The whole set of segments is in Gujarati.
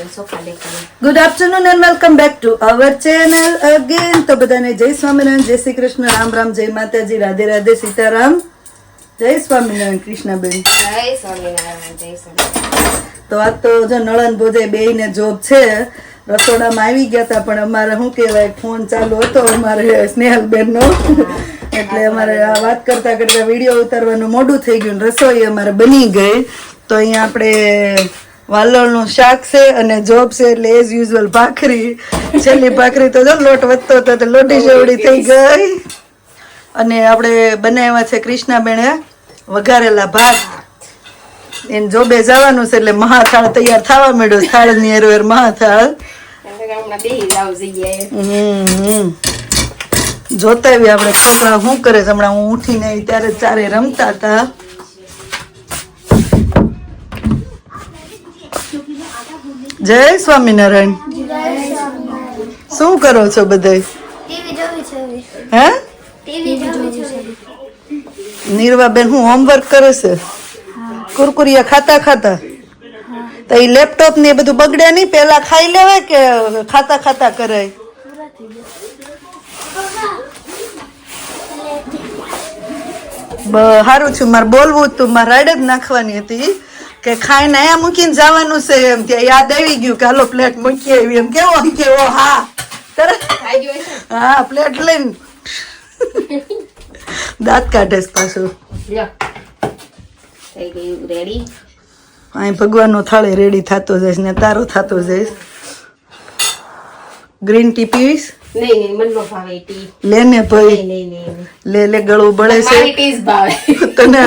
Good afternoon and welcome back to our channel again તો બધાને જય સ્વામિનારાયણ જય શ્રી કૃષ્ણ. રામ રામ જય માતાજી રાધે રાધે સીતારામ. જય સ્વામિનારાયણ કૃષ્ણબેન. જય સ્વામિનારાયણ જય સ્વામિનારાયણ. તો આ તો જો નળન ભોજે બેયને જોબ છે. રસોડામાં આવી ગયા હતા પણ અમારે શું કહેવાય ફોન ચાલુ હતો અમારે સ્નેહલબેનનો. એટલે અમારે આ વાત કરતા કરતા વીડિયો ઉતારવાનું મોડું થઈ ગયું રસોઈ અમારે બની ગઈ. તો અહીંયા આપણે વાલોળનું શાક છે અને જોબ છે એટલે એઝ યુઝ્યુઅલ ભાખરી. છેલ્લી ભાખરી તો જો લોટ વધતો હતો તો લોટી જેવડી થઈ ગઈ. અને આપણે બનાવ્યા છે કૃષ્ણાબેને વઘારેલા ભાત. એને જોબે જવાનું છે એટલે મહાથાળ તૈયાર થવા માંડ્યો થાળની એરવેર મહાથાળ. જોતા આપણે છોકરા શું કરે છે? હમણાં હું ઉઠીને ત્યારે ચારે રમતા હતા. જય સ્વામિનારાયણ. શું કરો છો છે હે? નીરવાબેન હું હોમવર્ક કરે છે? કુરકુરિયા ખાતા ખાતા? તો એ લેપટોપ ને એ બધું બગડે નહીં? પેલા ખાઈ લેવાય કે ખાતા ખાતા કરાય? બ- હારું છું. મારે બોલવું જ તું મારે રાડ જ નાખવાની હતી. કે ખાઈને અહીંયા મૂકીને જવાનું છે એમ કે યાદ આવી ગયું કે હાલો પ્લેટ મૂકી આવી એમ. કેવો કેવો? હા. તરત. ખાઈ ગયો હા પ્લેટ લઈને. દાંત કાઢે પાછું. રેડી અહીં ભગવાનનો થાળે રેડી થતો જઈશ ને તારો થતો જઈશ. ગ્રીન ટી પીવીશ? નહીં નહીં મન ભાવે ટી લે ને ભાઈ. નહીં નહીં નહીં. લે લે ગળું બળે છે. ટી ભાવે. તને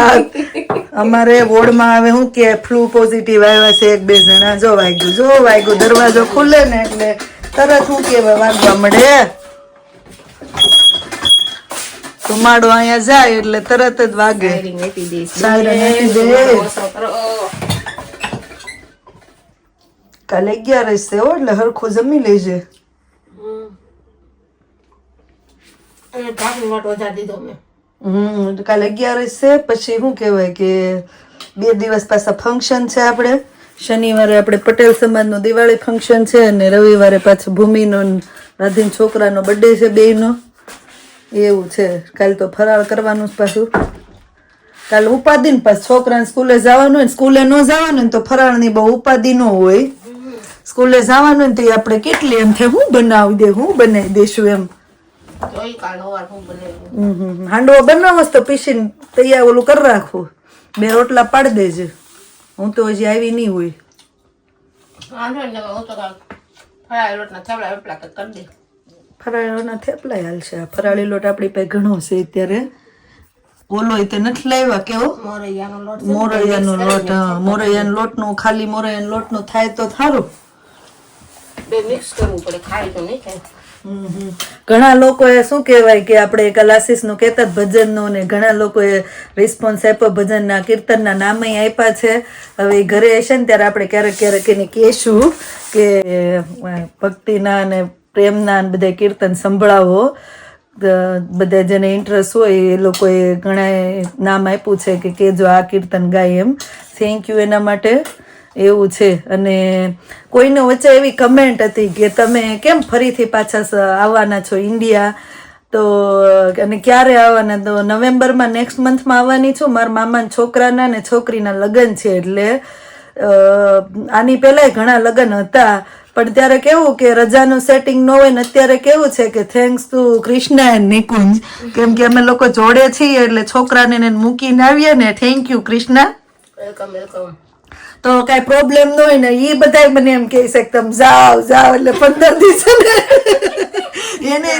અમારે વોર્ડમાં આવે હું કે ફ્લુ પોઝિટિવ આવ્યા છે એક બે જણા. જો વાગ્યું જો વાગ્યું. દરવાજો ખુલે ને એટલે તરત હું કહેવાય વાગવા મળે. ધુમાડો અહીંયા જાય એટલે તરત જ વાગે. કાલે અગિયાર છે હો એટલે હરખું જમી લેજે. અને ઢાંકણું લોટ વધારી દીધો મેં. હમ કાલે અગિયારસ છે પછી શું કહેવાય કે બે દિવસ પાછા ફંક્શન છે આપણે. શનિવારે આપણે પટેલ સમાજનું દિવાળી ફંક્શન છે અને રવિવારે પાછું ભૂમિનો રાધીન છોકરાનો બર્થડે છે બેયનો. એવું છે. કાલે તો ફરાળ કરવાનું જ પાછું. કાલે ઉપાધિ ને પાછું છોકરાને સ્કૂલે જવાનું હોય ને સ્કૂલે ન જવાનું હોય ને તો ફરાળની બહુ ઉપાધિ ન હોય. સ્કૂલે જવાનું હોય તો આપણે કેટલી એમ થાય હું બનાવી દે હું બનાવી દઈશું એમ. હાંડવો બનાવો તો પીસીને તૈયાર ઓલું કરી રાખવું બે રોટલા પાડી દેજે. હું તો હજી આવી નહીં હોય. ફરાળીના થેપલા ફરાળી લોટ આપણી પાસે ઘણો છે અત્યારે. ઓલો તે નથી લાવ્યા કેવો મોરૈયાનો લોટ મોરૈયાનો લોટનું ખાલી મોરૈયાનો લોટનું થાય તો બે મિક્સ કરવું પડે ખાય તો નહીં થાય. ઘણા લોકોએ શું કહેવાય કે આપણે કલાસીસનું કહેતા ભજનનો ને ઘણા લોકોએ રિસ્પોન્સ આપ્યો ભજનના કીર્તનના નામે આપ્યા છે. હવે ઘરે હશે ને ત્યારે આપણે ક્યારેક ક્યારેક એને કહેશું કે ભક્તિના અને પ્રેમના ને બધા કીર્તન સંભળાવો. બધા જેને ઇન્ટરેસ્ટ હોય એ લોકોએ ઘણા નામ આપ્યું છે કે કેજો આ કીર્તન ગાય એમ. થેન્ક યુ એના માટે. એવું છે. અને કોઈને વચ્ચે એવી કમેન્ટ હતી કે તમે કેમ ફરીથી પાછા આવવાના છો ઇન્ડિયા તો, અને ક્યારે આવવાના? તો નવેમ્બરમાં નેક્સ્ટ મંથમાં આવવાની છું. મારા મામાના છોકરાના ને છોકરીના લગ્ન છે એટલે આની પહેલાંય ઘણા લગ્ન હતા. પણ ત્યારે કેવું કે રજાનું સેટિંગ ન હોય ને અત્યારે કેવું છે કે thanks to Krishna and Nikunj કેમ કે અમે લોકો જોડે છીએ એટલે છોકરાને મૂકીને આવીએ ને. Thank you Krishna welcome welcome તો કઈ પ્રોબ્લેમ ન હોય ને એ બધા મને એમ કહે છે કે તમે જાઓ જાઓ. એટલે પંદર દિવસ એને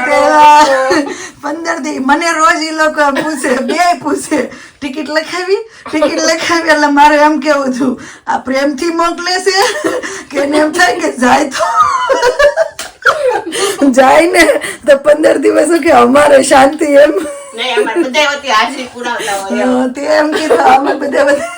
પંદર દી મને રોજ એ લોકો પૂછે બે પૂછે ટિકિટ લખાવી? ટિકિટ લખાવી. એટલે મારે એમ કેવું છું આ પ્રેમથી મોકલે છે કે એને એમ થાય કે જાય તો? જાય ને તો પંદર દિવસ કે અમારે શાંતિ એમ. તે એમ કીધું અમે બધા બધા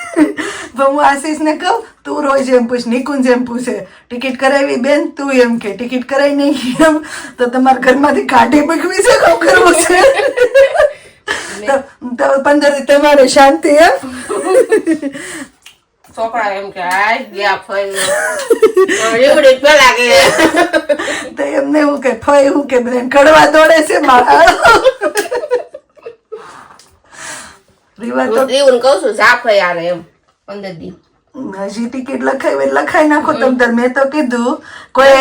હું આશીષને કહું તું રોજ એમ પૂછ નિકુંજ એમ પૂછે ટિકિટ કરાવી બેન? તું એમ કે ટિકિટ કરાવી નહીં. એમ. તો તમારા ઘરમાંથી કાઢી મૂકવી છે શું કરવું છે. તો પંદર તમારે શાંતિ એમ. છોકરા એમ કે ગયા તો એમને એવું કે ફઈ હું કે બધાને કડવા દોડે છે મારા. રીવા તો હું કહું છું જાફે આને એમ. પંદર દી હજી ટિકિટ લખાવી હોય લખાઈ નાખો તમ. તાર મેં તો કીધું કોઈ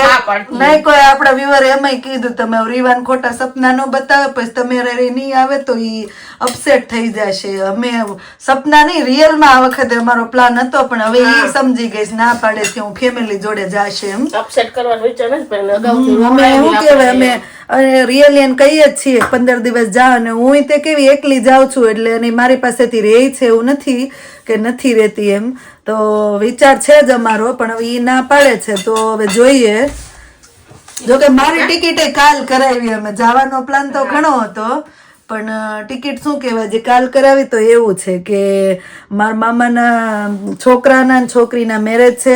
નહીં કોઈ આપણા વ્યુઅર એમાંય કીધું તમે રીવાન ખોટા સપના નો બતાવે પછી તમે રે નહીં આવે તો ઈ અપસેટ થઈ જશે. અમે સપના નહીં રિયલમાં આ વખતે અમારો પ્લાન હતો પણ હવે એ સમજી ગઈ ના પાડે છે હું ફેમિલી જોડે જાશે એમ. અપસેટ કરવાનો વિચાર નથી અમે કહેવાય અમે રિયલી એને કહીએ જ છીએ પંદર દિવસ જા અને હું તે કેવી એકલી જાઉં છું એટલે એની મારી પાસેથી રહે છે એવું નથી કે નથી રહેતી એમ. તો વિચાર છે જ અમારો પણ હવે ઈ ના પાડે છે તો હવે જોઈએ. જોકે મારી ટિકિટે કાલ કરાવી અમે જવાનો પ્લાન તો ઘણો હતો પણ ટિકિટ શું કહેવાય? જે કાલ કરાવી તો એવું છે કે મારા મામાના છોકરાના છોકરીના મેરેજ છે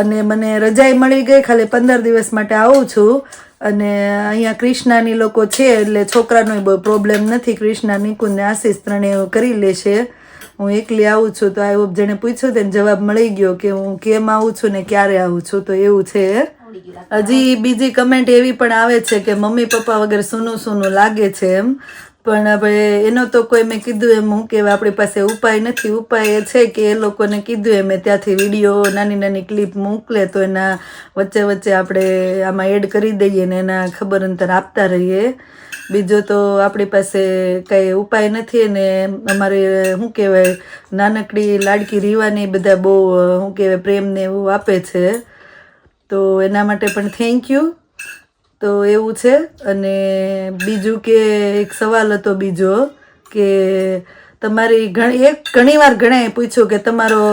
અને મને રજાઈ મળી ગઈ. ખાલી પંદર દિવસ માટે આવું છું. અને અહીંયા ક્રિષ્નાની લોકો છે એટલે છોકરાનો બહુ પ્રોબ્લેમ નથી. ક્રિષ્ના નિકુંજ ને આશીષ ત્રણેય કરી લેશે હું એકલી આવું છું તો આ જેને પૂછ્યું તેને જવાબ મળી ગયો કે હું કેમ આવું છું ને ક્યારે આવું છું તો એવું છે. હજી બીજી કમેન્ટ એવી પણ આવે છે કે મમ્મી પપ્પા વગર સૂનું સૂનું લાગે છે એમ. પણ હવે એનો તો કોઈ મેં કીધું એમ, હું કે આપણી પાસે ઉપાય નથી. ઉપાય એ છે કે એ લોકોને કીધું એમ ત્યાંથી વીડિયો, નાની નાની ક્લિપ મોકલે તો એના વચ્ચે વચ્ચે આપણે આમાં એડ કરી દઈએ ને એના ખબર અંતર આપતા રહીએ. બીજો તો આપણી પાસે કંઈ ઉપાય નથી ને અમારે, શું કહેવાય, નાનકડી લાડકી રીવાની બધા બહુ શું કહેવાય, પ્રેમને એવું આપે છે. તો એના માટે પણ થેન્ક યુ તો એવું છે. અને બીજું કે એક સવાલ હતો બીજો કે તમારી ઘણી, એક ઘણીવાર ઘણાએ પૂછ્યું કે તમારો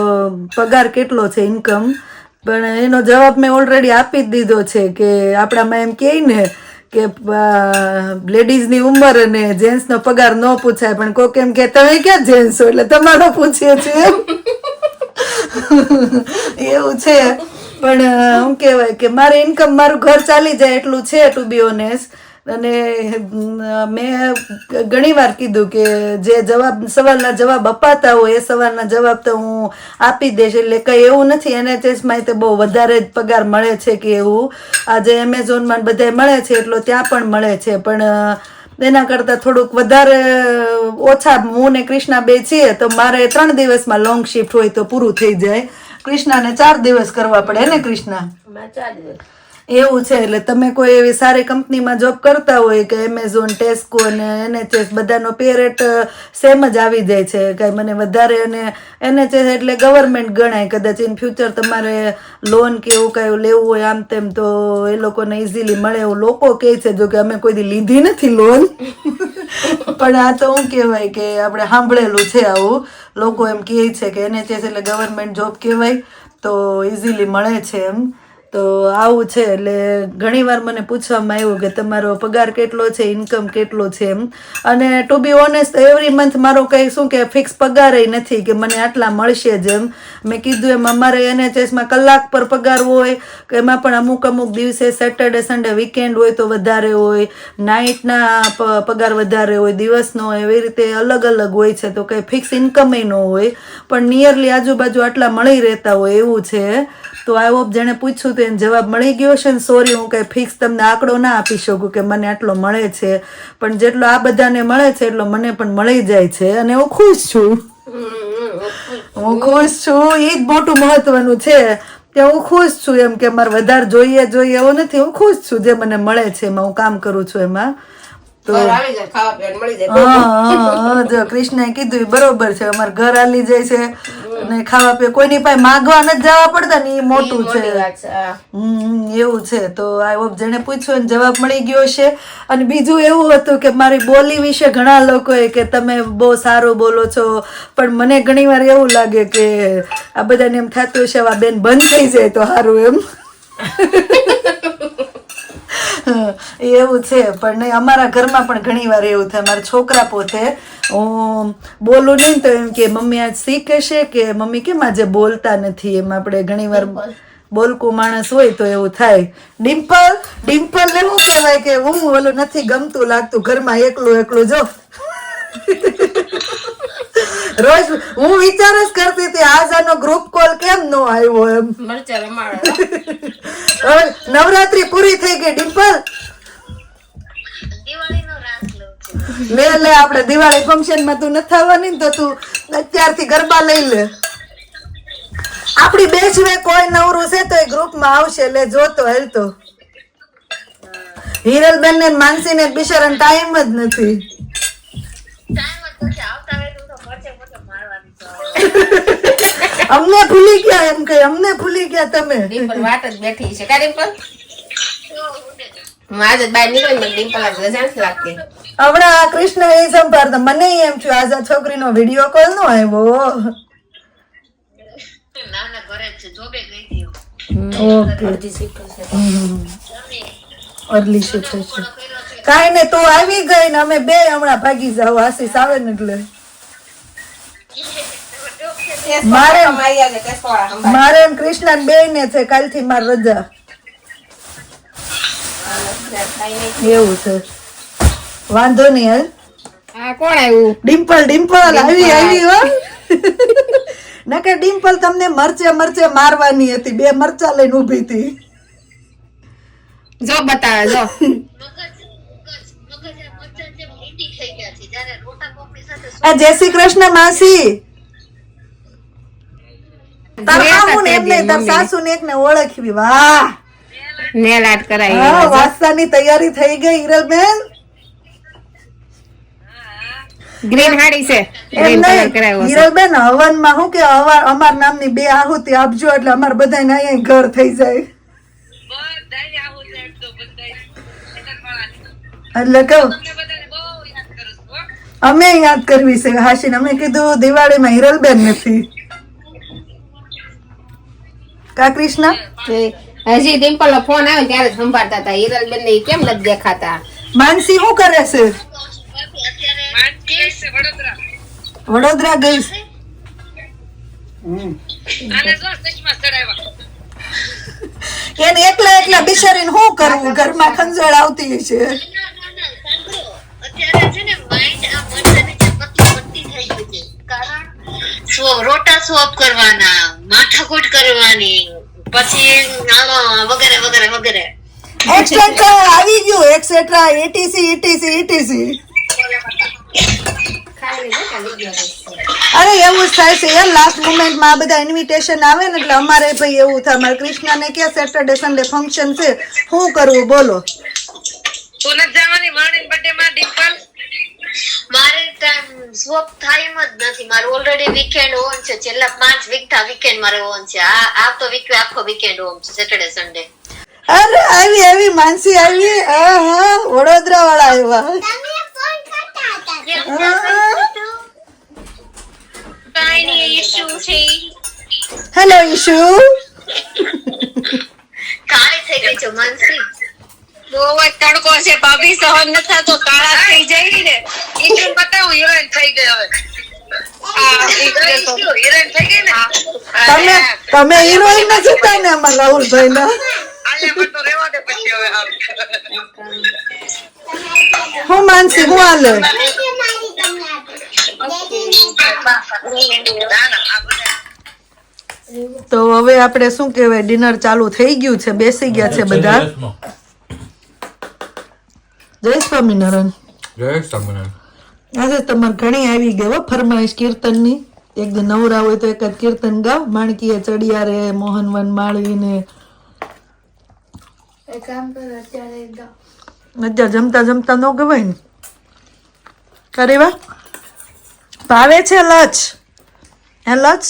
પગાર કેટલો છે ઇન્કમ પણ એનો જવાબ મેં ઓલરેડી આપી જ દીધો છે કે આપણામાં એમ કહે ને કે લેડીઝની ઉંમર અને જેન્ટ્સનો પગાર ન પૂછાય. પણ કોક એમ કે, તમે ક્યાં જેન્ટ્સ છો? એટલે તમારો પૂછીએ છીએ એવું છે. પણ શું કહેવાય કે મારે ઇન્કમ મારું ઘર ચાલી જાય એટલું છે ટુ બી ઓનેસ્ટ અને મેં ઘણી વાર કીધું કે જે જવાબ, સવાલના જવાબ અપાતા હોય એ સવાલના જવાબ તો હું આપી દઈશ. એટલે કંઈ એવું નથી. એનએચએસમાં તે બહુ વધારે જ પગાર મળે છે કે એવું. આજે એમેઝોનમાં બધાય મળે છે, એટલો ત્યાં પણ મળે છે. પણ એના કરતાં થોડુંક વધારે ઓછા હું ને કૃષ્ણા બે છીએ, તો મારે ત્રણ દિવસમાં લોંગ શિફ્ટ હોય તો પૂરું થઈ જાય. કૃષ્ણાને ચાર દિવસ કરવા પડે ને કૃષ્ણા? એવું છે, એટલે તમે કોઈ એવી સારી કંપનીમાં જોબ કરતા હોય કે એમેઝોન ટેસ્કો અને એનએચએસ બધાનો પે રેટ સેમ જ આવી જાય છે. કાંઈ મને વધારે અને એનએચએસ એટલે ગવર્મેન્ટ ગણાય. કદાચ ઇન ફ્યુચર તમારે લોન કે એવું કાંઈ લેવું હોય આમ તેમ તો એ લોકોને ઇઝીલી મળે એવું લોકો કહે છે, જો કે અમે કોઈ લીધી નથી લોન પણ આ તો શું કહેવાય કે આપણે સાંભળેલું છે આવું. લોકો એમ કહે છે કે એનએચએસ એટલે ગવર્મેન્ટ જોબ કહેવાય, તો ઇઝીલી મળે છે એમ. તો આવું છે એટલે ઘણીવાર મને પૂછવામાં આવ્યું કે તમારો પગાર કેટલો છે ઇન્કમ કેટલો છે એમ. અને to be honest every month મારો કંઈ શું કે ફિક્સ પગાર નથી કે મને આટલા મળશે જ એમ. મેં કીધું એમ, અમારે એનએચએસમાં કલાક પર પગાર હોય, કે એમાં પણ અમુક અમુક દિવસે સેટરડે સન્ડે વીકેન્ડ હોય તો વધારે હોય નાઇટના પગાર વધારે હોય, દિવસનો એવી રીતે અલગ અલગ હોય છે તો કંઈ ફિક્સ ઇન્કમ ન હોય. પણ નિયરલી આજુબાજુ આટલા મળી રહેતા હોય એવું છે. તો હોપ જેણે પૂછ્યું એને જવાબ મળી ગયો છે ને સોરી હું કંઈ ફિક્સ તમને આંકડો ના આપી શકું કે મને આટલો મળે છે. પણ જેટલો આ બધાને મળે છે એટલો મને પણ મળી જાય છે અને હું ખુશ છું. હું ખુશ છું. એ જ મોટું મહત્વનું છે કે હું ખુશ છું એમ કે મારે વધારે જોઈએ જોઈએ એવું નથી. હું ખુશ છું જે મને મળે છે એમાં હું કામ કરું છું એમાં. તો કૃષ્ણએ કીધું બરોબર છે અમારે ઘર હાલી જાય છે. ને ખાવા પીવા કોઈની પાસે માગવા નથી જવા પડતા ને એ મોટું છે. એવું છે. તો આ જેને પૂછ્યું એને જવાબ મળી ગયો છે. અને બીજું એવું હતું કે મારી બોલી વિશે ઘણા લોકોએ કે તમે બહુ સારું બોલો છો. પણ મને ઘણીવાર એવું લાગે કે આ બધાને એમ થતું છે આ બેન બંધ થઈ જાય તો સારું એમ. એવું છે પણ નહીં અમારા ઘરમાં પણ ઘણી વાર એવું થાય. મારા છોકરા પોતે હું બોલું નહીં તો એમ કે મમ્મી આજ શીખે છે કે મમ્મી કેમ આજે બોલતા નથી? એમ આપણે ઘણી વાર બોલકું માણસ હોય તો એવું થાય. ડિમ્પલ ડિમ્પલ ને શું કહેવાય કે હું ઓલું નથી ગમતું લાગતું. ઘરમાં એકલું એકલું જો. રોજ હું વિચાર જ કરતી હતી આજ આનો ગ્રુપ કોલ કેમ નો આવ્યો એમ. નવરાત્રી પૂરી થઈ ગઈ ડિમ્પલ? લે લે આપણે દિવાળી ફંક્શનમાં તું નથી આવવાની તો તું અત્યારથી ગરબા લઈ લે. આપણી બે સિવાય કોઈ નવરું છે તો એ ગ્રુપમાં આવશે. લે જોતો હેલ તો. હિરલબેન ને માનસી ને બિચારા ટાઈમ જ નથી. અમને ભૂલી ગયા એમ કે અમને ભૂલી ગયા તમે. ડિમ્પલ વાત જ બેઠી છે કા ડિમ્પલ? હું આજે બહાર નીકળી મને ડિમ્પલ આજ રજા નથી લાગતી. હમણાં આ કૃષ્ણ એ સંભાળતો. મને એમ છું આજ આ છોકરીનો વીડિયો કોલ નો આવ્યો. ઓકે. છે. કાંઈ નહીં તું આવી ગઈ ને અમે બે હમણાં ભાગી જાવ આશીષ આવે ને એટલે. મારે- મારી કૃષ્ણ બે ને છે કાલથી માર રજા. એવું છે. વાંધો નહીં હાલ આ કોણ આવ્યું? ડિમ્પલ ડિમ્પલ આવી આવી હો. નકે ડિમ્પલ તમને મરચે મરચે મારવાની હતી. બે મરચા લઈને ઊભી હતી. જો બતાવે જો. આ જય શ્રી કૃષ્ણ માસી. તાર મામુ ને એમ નહીં, તાર સાસુ ને એક ને ઓળખવી વાહ. નેલ આર્ટ કરાવી હા વાસ્તાની તૈયારી થઈ ગઈ હિરલબેન. ગ્રીન હાડી છે. ગ્રીન કલર કરાવ્યો હિરલબેન હવનમાં શું કે અવાર અમાર નામની બે આહુતિ આપજો એટલે અમાર બધાને અહીંયા ઘર થઈ જાય. એટલે કહું. અમે યાદ કરવી છે હાશીન. અમે કીધું દિવાળીમાં હિરલબેન નથી. કા કૃષ્ણ? હજી ડિમ્પલ ફોન આવ્યો ત્યારે સંભાળતા હતા. હિરલ બેન ને કેમ નથી દેખાતા? માનસી શું કરે છે? વડોદરા ગઈ છે? એને એકલા એકલા બિચારીને શું કરવું? ઘરમાં ખંજોળ આવતી છે. રોટા સ્વપ કરવાના માથાકૂટ કરવાની પછી વગેરે વગેરે વગેરે. એક્સેટ્રા આવી ગયું એક્સેટ્રા એટીસી એટીસી એટીસી અરે એવું જ થાય છે યાર લાસ્ટ મુમેન્ટમાં આ બધા ઇન્વિટેશન આવે ને એટલે અમારે ભાઈ એવું થાય. મારે કૃષ્ણને ક્યાં સેટરડે સન્ડે ફંક્શન છે? શું કરવું બોલો. તું નથી જવાની માણી બર્થડે માં ડિમ્પલ મારે ટાઈમ સ્વોપ થાય જ નથી. મારું ઓલરેડી વીકેન્ડ ઓન છે. છેલ્લા પાંચ વીક થા વીકેન્ડ મારે ઓન છે. આ તો વીક આખો વીકેન્ડ ઓન છે. સેટરડે સન્ડે અરે આવી આવી માનસી આવી. હા હા. વડોદરા વાળા આવ્યા કાંઈ નહીં ઇશ્યુ હેલો ઈશુ કાળી થઈ ગઈ છે માનસી. બહુ જ તડકો છે ભાભી. સહન ન થતો કાળા થઈ તમે તમે હિરોઈન નથી જતા ને અમારા રાહુલભાઈ ના. હું માનસી હું હાલે તો હવે આપણે શું કહેવાય ડિનર ચાલુ થઈ ગયું છે બેસી ગયા છે બધા. જય સ્વામિનારાયણ. જય સ્વામિનારાયણ. આજે તમારે ઘણી આવી ગઈ હો ફરમાઈશ કીર્તનની. એક દી નવરા હોય તો એક જ કીર્તન ગાવ. માણકીએ ચડિયા રે મોહનવન માળવીને. અત્યારે જમતા જમતા ન ગવાય ને. કરે વા ભાવે છે લચ હે લચ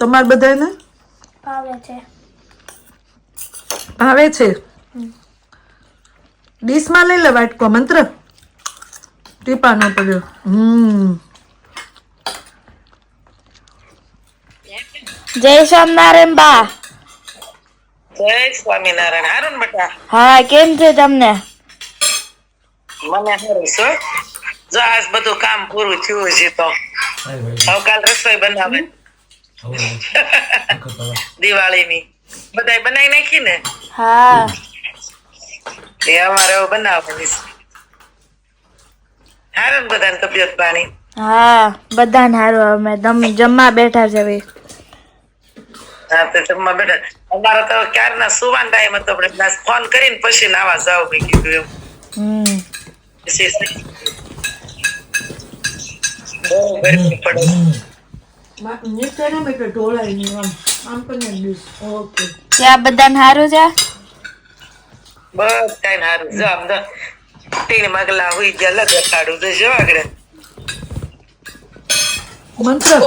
તમારે બધાને ભાવે છે. ભાવે છે? ડીશમાં લઈ લે વાટકો મંત્ર? ટીપાનો પડ્યો હમ જય સ્વામિનારાયણ બા જય સ્વામિનારાયણ હારું બેટા હા કેમ છે તમને? મને સારું છે. જો આજ બધું કામ પૂરું થયું છે તો. હવે કાલ રસોઈ બનાવે. દિવાળીની. બધાય બનાવી નાખી ને? હા. એ અમારે બનાવવાની છે. હારે ને બધાને તબિયત પાણી? હા બધાને હારું. અમે તમે જમવા બેઠા છે ભાઈ હા તો જમવા બેઠા. અમારો તો ક્યારના સુવાન ટાઈમ હતો આપણે ફોન કરીને પછી નાવા જાવ મેં કીધું એમ. હમ. બહુ ગરમી પડે. બધાને હારું છે? બસ કઈ સારું જો આમ તીન મગલા હુઈ ગયા લગ કાઢું તો જો આગળ. મંત્ર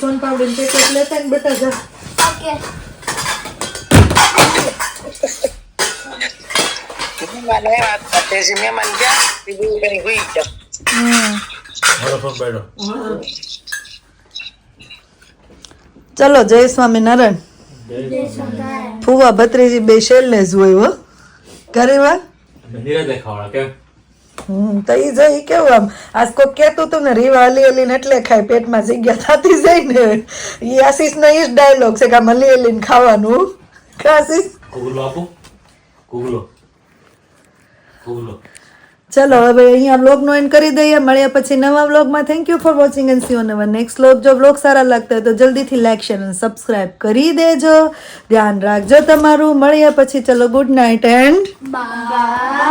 સોન પાવડી પેકેટ લેતા ને બેટા જા. ઓકે. ચલો જય સ્વામિનારાયણ ફુવા ભત્રીજી બે શેલને જ હોય હો. કરે વા નીરજ કેમ? હમ તો ઈ જઈ કેવું આમ આજ કોક કેતું તું ને રીવા હલી હલીને એટલે ખાય પેટમાં જગ્યા થતી જાય ને. ઈ આશીષ નો ઈ જ ડાયલોગ છે કે આમ હલી હલીને ખાવાનું. કે આશીષ? કુગલો આપું. કુગલો. કુગલો. ચલો હવે અહીંયા બ્લોગનો એન્ડ કરી દઈએ. મળ્યા પછી નવા બ્લોગમાં thank you for watching and see on our next blog જો બ્લોગ સારા લાગતા હોય તો જલ્દીથી લાઈક શેર અને સબસ્ક્રાઇબ કરી દેજો. ધ્યાન રાખજો તમારું. મળ્યા પછી ચલો ગુડ નાઇટ એન્ડ બાય